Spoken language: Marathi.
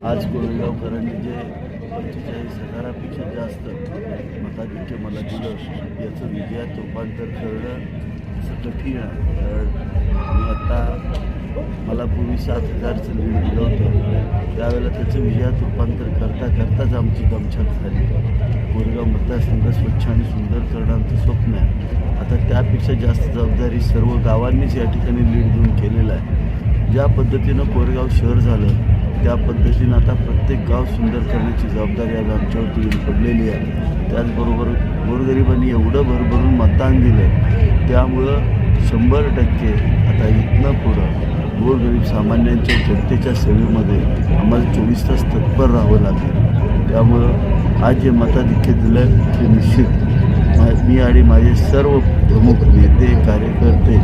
आज कोळगावकरांनी जे पंचेचाळीस हजारापेक्षा जास्त मताधिक्य मला दिलं याचं विजयात रूपांतर करणं असं कठीण आहे कारण मी आत्ता मला पूर्वी सात हजारचं लीड दिलं होतं. त्यावेळेला त्याचं विजयात रूपांतर करता करताच आमची दमछाक झाली. कोरेगाव मतदारसंघ स्वच्छ आणि सुंदर करणं आमचं स्वप्न आहे. आता त्यापेक्षा जास्त जबाबदारी सर्व गावांनीच या ठिकाणी लीड देऊन केलेलं आहे. ज्या पद्धतीनं कोरेगाव शहर झालं त्या पद्धतीनं आता प्रत्येक गाव सुंदर करण्याची जबाबदारी आज आमच्यावरती येऊन पडलेली आहे. त्याचबरोबर गोरगरिबांनी एवढं भरभरून मतदान दिलं त्यामुळं शंभर टक्के आता इथनं पुढं गोरगरीब सामान्यांच्या जनतेच्या सेवेमध्ये आम्हाला चोवीस तास तत्पर राहावं लागेल. त्यामुळं आज जे मताधिक्य दिलं ते निश्चित. मी आणि माझे सर्व प्रमुख नेते कार्यकर्ते